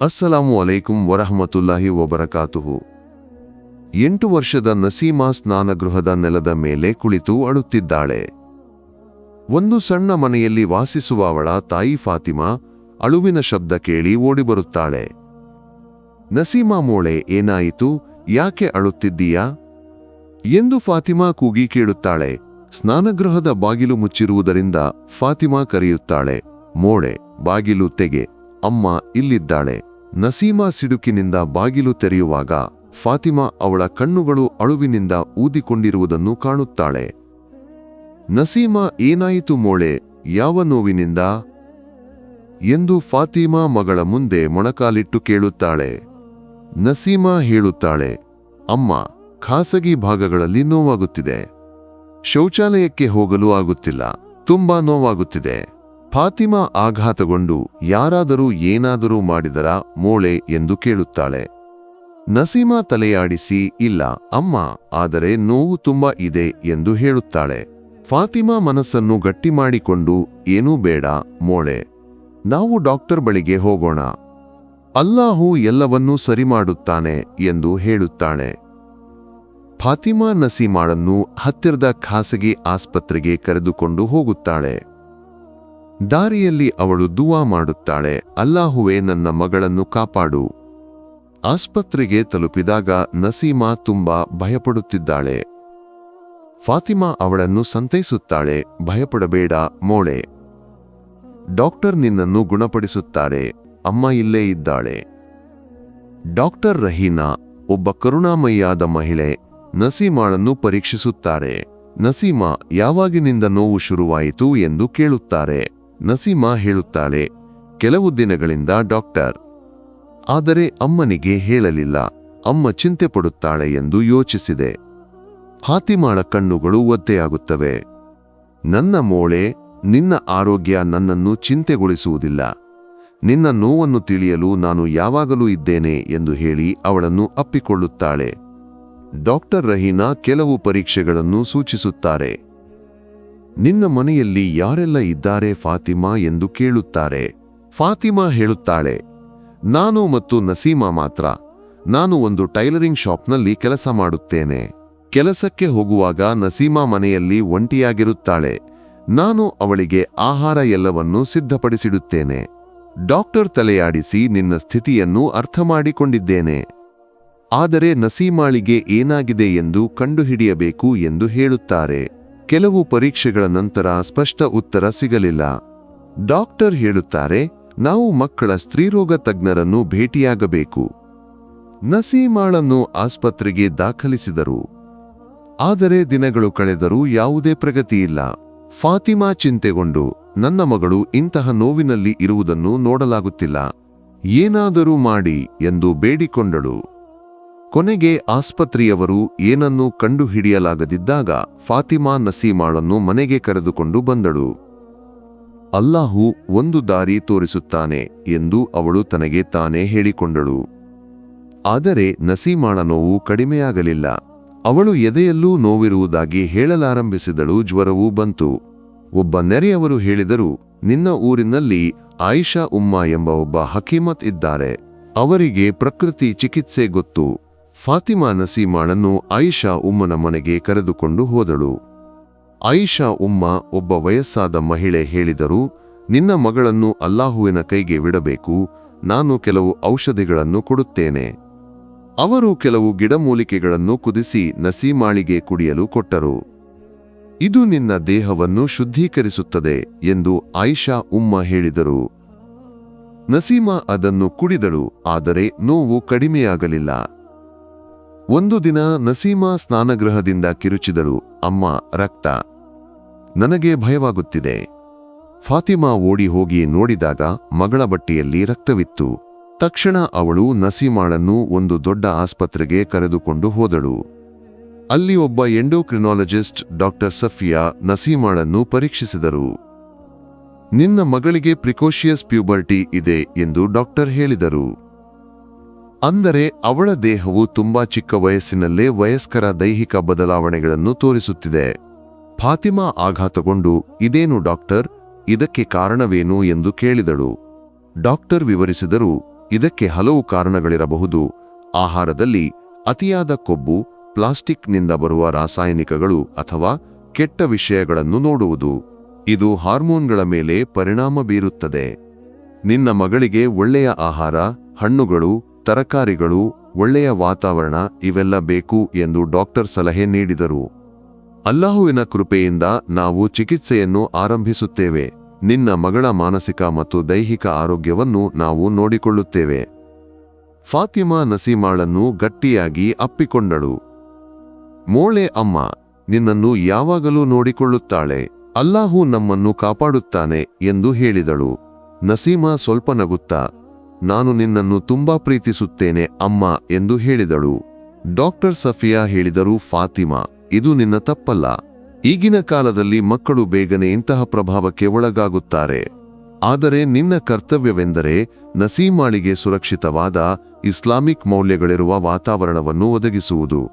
ಅಸ್ಸಲಾಮು ಅಲೈಕುಂ ವರಹಮತುಲ್ಲಾಹಿ ವಬರಕಾತುಹು ಎಂಟು ವರ್ಷದ ನಸೀಮಾ ಸ್ನಾನಗೃಹದ ನೆಲದ ಮೇಲೆ ಕುಳಿತು ಅಳುತ್ತಿದ್ದಾಳೆ. ಒಂದು ಸಣ್ಣ ಮನೆಯಲ್ಲಿ ವಾಸಿಸುವ ಅವಳ ತಾಯಿ ಫಾತಿಮಾ ಅಳುವಿನ ಶಬ್ದ ಕೇಳಿ ಓಡಿಬರುತ್ತಾಳೆ. ನಸೀಮಾ ಮೋಳೆ, ಏನಾಯಿತು? ಯಾಕೆ ಅಳುತ್ತಿದ್ದೀಯಾ? ಎಂದು ಫಾತಿಮಾ ಕೂಗಿ ಕೇಳುತ್ತಾಳೆ. ಸ್ನಾನಗೃಹದ ಬಾಗಿಲು ಮುಚ್ಚಿರುವುದರಿಂದ ಫಾತಿಮಾ ಕರೆಯುತ್ತಾಳೆ, ಮೋಳೆ, ಬಾಗಿಲು ತೆಗೆ. ಅಮ್ಮ ಇಲ್ಲಿದ್ದಾಳೆ. ನಸೀಮಾ ಸಿಡುಕಿನಿಂದ ಬಾಗಿಲು ತೆರೆಯುವಾಗ ಫಾತಿಮಾ ಅವಳ ಕಣ್ಣುಗಳು ಅಳುವಿನಿಂದ ಊದಿಕೊಂಡಿರುವುದನ್ನು ಕಾಣುತ್ತಾಳೆ. ನಸೀಮಾ, ಏನಾಯಿತು ಮೋಳೆ? ಯಾವ ನೋವಿನಿಂದ? ಎಂದು ಫಾತಿಮಾ ಮಗಳ ಮುಂದೆ ಮೊಣಕಾಲಿಟ್ಟು ಕೇಳುತ್ತಾಳೆ. ನಸೀಮಾ ಹೇಳುತ್ತಾಳೆ, ಅಮ್ಮ, ಖಾಸಗಿ ಭಾಗಗಳಲ್ಲಿ ನೋವಾಗುತ್ತಿದೆ. ಶೌಚಾಲಯಕ್ಕೆ ಹೋಗಲು ಆಗುತ್ತಿಲ್ಲ. ತುಂಬಾ ನೋವಾಗುತ್ತಿದೆ. ಫಾತಿಮಾ ಆಘಾತಗೊಂಡು ಯಾರಾದರೂ ಏನಾದರೂ ಮಾಡಿದರ ಮೋಳೆ ಎಂದು ಕೇಳುತ್ತಾಳೆ. ನಸೀಮಾ ತಲೆಯಾಡಿಸಿ, ಇಲ್ಲ, ಅಮ್ಮ, ಆದರೆ ನೋವು ತುಂಬಾ ಇದೆ ಎಂದು ಹೇಳುತ್ತಾಳೆ. ಫಾತಿಮಾ ಮನಸ್ಸನ್ನು ಗಟ್ಟಿ ಮಾಡಿಕೊಂಡು, ಏನೂ ಬೇಡ, ಮೋಳೆ, ನಾವು ಡಾಕ್ಟರ್ ಬಳಿಗೆ ಹೋಗೋಣ. ಅಲ್ಲಾಹು ಎಲ್ಲವನ್ನೂ ಸರಿ ಮಾಡುತ್ತಾನೆ ಎಂದು ಹೇಳುತ್ತಾಳೆ. ಫಾತಿಮಾ ನಸೀಮಾಳನ್ನು ಹತ್ತಿರದ ಖಾಸಗಿ ಆಸ್ಪತ್ರೆಗೆ ಕರೆದುಕೊಂಡು ಹೋಗುತ್ತಾಳೆ. ದಾರಿಯಲ್ಲಿ ಅವಳು ದುವಾ ಮಾಡುತ್ತಾಳೆ, ಅಲ್ಲಾಹುವೇ, ನನ್ನ ಮಗಳನ್ನು ಕಾಪಾಡು. ಆಸ್ಪತ್ರೆಗೆ ತಲುಪಿದಾಗ ನಸೀಮಾ ತುಂಬಾ ಭಯಪಡುತ್ತಿದ್ದಾಳೆ. ಫಾತಿಮಾ ಅವಳನ್ನು ಸಂತೈಸುತ್ತಾಳೆ, ಭಯಪಡಬೇಡ, ಮೋಳೆ. ಡಾಕ್ಟರ್ ನಿನ್ನನ್ನು ಗುಣಪಡಿಸುತ್ತಾರೆ, ಅಮ್ಮ ಇಲ್ಲೇ ಇದ್ದಾಳೆ. ಡಾಕ್ಟರ್ ರಹೀನಾ, ಒಬ್ಬ ಕರುಣಾಮಯಿಯಾದ ಮಹಿಳೆ, ನಸೀಮಾಳನ್ನು ಪರೀಕ್ಷಿಸುತ್ತಾರೆ. ನಸೀಮಾ, ಯಾವಾಗಿನಿಂದ ನೋವು ಶುರುವಾಯಿತು? ಎಂದು ಕೇಳುತ್ತಾರೆ. ನಸೀಮಾ ಹೇಳುತ್ತಾಳೆ, ಕೆಲವು ದಿನಗಳಿಂದ ಡಾಕ್ಟರ್. ಆದರೆ ಅಮ್ಮನಿಗೆ ಹೇಳಲಿಲ್ಲ, ಅಮ್ಮ ಚಿಂತೆ ಪಡುತ್ತಾಳೆ ಎಂದು ಯೋಚಿಸಿದೆ. ಹಾತಿಮಾಳ ಕಣ್ಣುಗಳು ಒದ್ದೆಯಾಗುತ್ತವೆ. ನನ್ನ ಮೋಳೆ, ನಿನ್ನ ಆರೋಗ್ಯ ನನ್ನನ್ನು ಚಿಂತೆಗೊಳಿಸುವುದಿಲ್ಲ. ನಿನ್ನ ನೋವನ್ನು ತಿಳಿಯಲು ನಾನು ಯಾವಾಗಲೂ ಇದ್ದೇನೆ ಎಂದು ಹೇಳಿ ಅವಳನ್ನು ಅಪ್ಪಿಕೊಳ್ಳುತ್ತಾಳೆ. ಡಾಕ್ಟರ್ ರಹೀನಾ ಕೆಲವು ಪರೀಕ್ಷೆಗಳನ್ನು ಸೂಚಿಸುತ್ತಾರೆ. ನಿನ್ನ ಮನೆಯಲ್ಲಿ ಯಾರೆಲ್ಲ ಇದ್ದಾರೆ ಫಾತಿಮಾ ಎಂದು ಕೇಳುತ್ತಾರೆ. ಫಾತಿಮಾ ಹೇಳುತ್ತಾಳೆ, ನಾನು ಮತ್ತು ನಸೀಮಾ ಮಾತ್ರ. ನಾನು ಒಂದು ಟೈಲರಿಂಗ್ ಶಾಪ್ನಲ್ಲಿ ಕೆಲಸ ಮಾಡುತ್ತೇನೆ. ಕೆಲಸಕ್ಕೆ ಹೋಗುವಾಗ ನಸೀಮಾ ಮನೆಯಲ್ಲಿ ಒಂಟಿಯಾಗಿರುತ್ತಾಳೆ. ನಾನು ಅವಳಿಗೆ ಆಹಾರ ಎಲ್ಲವನ್ನೂ ಸಿದ್ಧಪಡಿಸಿಡುತ್ತೇನೆ. ಡಾಕ್ಟರ್ ತಲೆಯಾಡಿಸಿ ನಿನ್ನ ಸ್ಥಿತಿಯನ್ನು ಅರ್ಥ ಮಾಡಿಕೊಂಡಿದ್ದೇನೆ ಆದರೆ ನಸೀಮಾಳಿಗೆ ಏನಾಗಿದೆ ಎಂದು ಕಂಡುಹಿಡಿಯಬೇಕು ಎಂದು ಹೇಳುತ್ತಾರೆ. ಕೆಲವು ಪರೀಕ್ಷೆಗಳ ನಂತರ ಸ್ಪಷ್ಟ ಉತ್ತರ ಸಿಗಲಿಲ್ಲ. ಡಾಕ್ಟರ್ ಹೇಳುತ್ತಾರೆ, ನಾವು ಮಕ್ಕಳ ಸ್ತ್ರೀರೋಗ ತಜ್ಞರನ್ನು ಭೇಟಿಯಾಗಬೇಕು. ನಸೀಮಾಳನ್ನು ಆಸ್ಪತ್ರೆಗೆ ದಾಖಲಿಸಿದರು. ಆದರೆ ದಿನಗಳು ಕಳೆದರೂ ಯಾವುದೇ ಪ್ರಗತಿಯಿಲ್ಲ ಫಾತಿಮಾ ಚಿಂತೆಗೊಂಡು, ನನ್ನ ಮಗಳು ಇಂತಹ ನೋವಿನಲ್ಲಿ ಇರುವುದನ್ನು ನೋಡಲಾಗುತ್ತಿಲ್ಲ. ಏನಾದರೂ ಮಾಡಿ ಎಂದು ಬೇಡಿಕೊಂಡಳು. ಕೊನೆಗೆ ಆಸ್ಪತ್ರೆಯವರು ಏನನ್ನೂ ಕಂಡುಹಿಡಿಯಲಾಗದಿದ್ದಾಗ ಫಾತಿಮಾ ನಸೀಮಾಳನ್ನು ಮನೆಗೆ ಕರೆದುಕೊಂಡು ಬಂದಳು. ಅಲ್ಲಾಹು ಒಂದು ದಾರಿ ತೋರಿಸುತ್ತಾನೆ ಎಂದು ಅವಳು ತನಗೆ ತಾನೇ ಹೇಳಿಕೊಂಡಳು. ಆದರೆ ನಸೀಮಾಳ ನೋವು ಕಡಿಮೆಯಾಗಲಿಲ್ಲ. ಅವಳು ಎದೆಯಲ್ಲೂ ನೋವಿರುವುದಾಗಿ ಹೇಳಲಾರಂಭಿಸಿದಳು, ಜ್ವರವೂ ಬಂತು. ಒಬ್ಬ ನೆರೆಯವರು ಹೇಳಿದರು, ನಿನ್ನ ಊರಿನಲ್ಲಿ ಆಯಿಷಾ ಉಮ್ಮ ಎಂಬ ಒಬ್ಬ ಹಕೀಮತ್ ಇದ್ದಾರೆ. ಅವರಿಗೆ ಪ್ರಕೃತಿ ಚಿಕಿತ್ಸೆ ಗೊತ್ತು. ಫಾತಿಮಾ ನಸೀಮಾಳನ್ನು ಆಯಿಷಾ ಉಮ್ಮನ ಮನೆಗೆ ಕರೆದುಕೊಂಡು ಹೋದಳು. ಆಯಿಷಾ ಉಮ್ಮ ಒಬ್ಬ ವಯಸ್ಸಾದ ಮಹಿಳೆ ಹೇಳಿದರು, ನಿನ್ನ ಮಗಳನ್ನು ಅಲ್ಲಾಹುವಿನ ಕೈಗೆ ಬಿಡಬೇಕು ನಾನು ಕೆಲವು ಔಷಧಿಗಳನ್ನು ಕೊಡುತ್ತೇನೆ. ಅವರು ಕೆಲವು ಗಿಡಮೂಲಿಕೆಗಳನ್ನು ಕುದಿಸಿ ನಸೀಮಾಳಿಗೆ ಕುಡಿಯಲು ಕೊಟ್ಟರು. ಇದು ನಿನ್ನ ದೇಹವನ್ನು ಶುದ್ಧೀಕರಿಸುತ್ತದೆ ಎಂದು ಆಯಿಷಾ ಉಮ್ಮ ಹೇಳಿದರು. ನಸೀಮಾ ಅದನ್ನು ಕುಡಿದಳು, ಆದರೆ ನೋವು ಕಡಿಮೆಯಾಗಲಿಲ್ಲ. ಒಂದು ದಿನ ನಸೀಮಾ ಸ್ನಾನಗೃಹದಿಂದ ಕಿರುಚಿದಳು, ಅಮ್ಮ, ರಕ್ತ. ನನಗೆ ಭಯವಾಗುತ್ತಿದೆ. ಫಾತಿಮಾ ಓಡಿ ಹೋಗಿ ನೋಡಿದಾಗ ಮಗಳ ಬಟ್ಟೆಯಲ್ಲಿ ರಕ್ತವಿತ್ತು. ತಕ್ಷಣ ಅವಳು ನಸೀಮಾಳನ್ನು ಒಂದು ದೊಡ್ಡ ಆಸ್ಪತ್ರೆಗೆ ಕರೆದುಕೊಂಡು ಹೋದಳು. ಅಲ್ಲಿ ಒಬ್ಬ ಎಂಡೋಕ್ರಿನಾಲಜಿಸ್ಟ್ ಡಾಕ್ಟರ್ ಸಫಿಯಾ ನಸೀಮಾಳನ್ನು ಪರೀಕ್ಷಿಸಿದರು. ನಿನ್ನ ಮಗಳಿಗೆ ಪ್ರಿಕೋಷಿಯಸ್ ಪ್ಯೂಬರ್ಟಿ ಇದೆ ಎಂದು ಡಾಕ್ಟರ್ ಹೇಳಿದರು. ಅಂದರೆ ಅವಳ ದೇಹವು ತುಂಬಾ ಚಿಕ್ಕ ವಯಸ್ಸಿನಲ್ಲೇ ವಯಸ್ಕರ ದೈಹಿಕ ಬದಲಾವಣೆಗಳನ್ನು ತೋರಿಸುತ್ತಿದೆ. ಫಾತಿಮಾ ಆಘಾತಗೊಂಡು, ಇದೇನು ಡಾಕ್ಟರ್? ಇದಕ್ಕೆ ಕಾರಣವೇನು? ಎಂದು ಕೇಳಿದಳು. ಡಾಕ್ಟರ್ ವಿವರಿಸಿದರು, ಇದಕ್ಕೆ ಹಲವು ಕಾರಣಗಳಿರಬಹುದು. ಆಹಾರದಲ್ಲಿ ಅತಿಯಾದ ಕೊಬ್ಬು, ಪ್ಲಾಸ್ಟಿಕ್ನಿಂದ ಬರುವ ರಾಸಾಯನಿಕಗಳು ಅಥವಾ ಕೆಟ್ಟ ವಿಷಯಗಳನ್ನು ನೋಡುವುದು. ಇದು ಹಾರ್ಮೋನ್ಗಳ ಮೇಲೆ ಪರಿಣಾಮ ಬೀರುತ್ತದೆ. ನಿನ್ನ ಮಗಳಿಗೆ ಒಳ್ಳೆಯ ಆಹಾರ, ಹಣ್ಣುಗಳು ತರಕಾರಿಗಳು, ಒಳ್ಳೆಯ ವಾತಾವರಣ, ಇವೆಲ್ಲ ಬೇಕು ಎಂದು ಡಾಕ್ಟರ್ ಸಲಹೆ ನೀಡಿದರು. ಅಲ್ಲಾಹುವಿನ ಕೃಪೆಯಿಂದ ನಾವು ಚಿಕಿತ್ಸೆಯನ್ನು ಆರಂಭಿಸುತ್ತೇವೆ. ನಿನ್ನ ಮಗಳ ಮಾನಸಿಕ ಮತ್ತು ದೈಹಿಕ ಆರೋಗ್ಯವನ್ನು ನಾವು ನೋಡಿಕೊಳ್ಳುತ್ತೇವೆ. ಫಾತಿಮಾ ನಸೀಮಾಳನ್ನು ಗಟ್ಟಿಯಾಗಿ ಅಪ್ಪಿಕೊಂಡಳು. ಮೋಳೆ ಅಮ್ಮ, ನಿನ್ನನ್ನು ಯಾವಾಗಲೂ ನೋಡಿಕೊಳ್ಳುತ್ತಾಳೆ. ಅಲ್ಲಾಹು ನಮ್ಮನ್ನು ಕಾಪಾಡುತ್ತಾನೆ ಎಂದು ಹೇಳಿದಳು. ನಸೀಮಾ ಸ್ವಲ್ಪ ನಗುತ್ತಾ ನಾನು ನಿನ್ನನ್ನು ತುಂಬಾ ಪ್ರೀತಿಸುತ್ತೇನೆ, ಅಮ್ಮ, ಎಂದು ಹೇಳಿದಳು. ಡಾಕ್ಟರ್ ಸಫಿಯಾ ಹೇಳಿದರು, ಫಾತಿಮಾ, ಇದು ನಿನ್ನ ತಪ್ಪಲ್ಲ. ಈಗಿನ ಕಾಲದಲ್ಲಿ ಮಕ್ಕಳು ಬೇಗನೆ ಇಂತಹ ಪ್ರಭಾವಕ್ಕೆ ಒಳಗಾಗುತ್ತಾರೆ. ಆದರೆ ನಿನ್ನ ಕರ್ತವ್ಯವೆಂದರೆ ನಸೀಮಾಳಿಗೆ ಸುರಕ್ಷಿತವಾದ ಇಸ್ಲಾಮಿಕ್ ಮೌಲ್ಯಗಳಿರುವ ವಾತಾವರಣವನ್ನು ಒದಗಿಸುವುದು.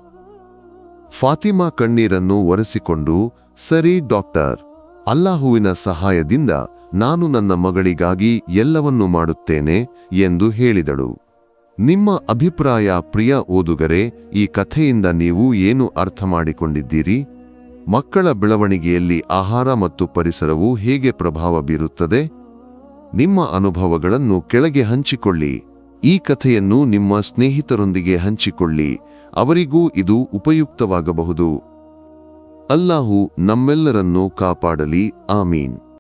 ಫಾತಿಮಾ ಕಣ್ಣೀರನ್ನು ಒರೆಸಿಕೊಂಡು, ಸರಿ ಡಾಕ್ಟರ್, ಅಲ್ಲಾಹುವಿನ ಸಹಾಯದಿಂದ ನಾನು ನನ್ನ ಮಗಳಿಗಾಗಿ ಎಲ್ಲವನ್ನೂ ಮಾಡುತ್ತೇನೆ ಎಂದು ಹೇಳಿದಳು. ನಿಮ್ಮ ಅಭಿಪ್ರಾಯ ಪ್ರಿಯ ಓದುಗರೆ, ಈ ಕಥೆಯಿಂದ ನೀವು ಏನು ಅರ್ಥ ಮಾಡಿಕೊಂಡಿದ್ದೀರಿ ಮಕ್ಕಳ ಬೆಳವಣಿಗೆಯಲ್ಲಿ ಆಹಾರ ಮತ್ತು ಪರಿಸರವು ಹೇಗೆ ಪ್ರಭಾವ ಬೀರುತ್ತದೆ? ನಿಮ್ಮ ಅನುಭವಗಳನ್ನು ಕೆಳಗೆ ಹಂಚಿಕೊಳ್ಳಿ. ಈ ಕಥೆಯನ್ನು ನಿಮ್ಮ ಸ್ನೇಹಿತರೊಂದಿಗೆ ಹಂಚಿಕೊಳ್ಳಿ. ಅವರಿಗೂ ಇದು ಉಪಯುಕ್ತವಾಗಬಹುದು. ಅಲ್ಲಾಹು ನಮ್ಮೆಲ್ಲರನ್ನೂ ಕಾಪಾಡಲಿ. ಆಮೀನ್.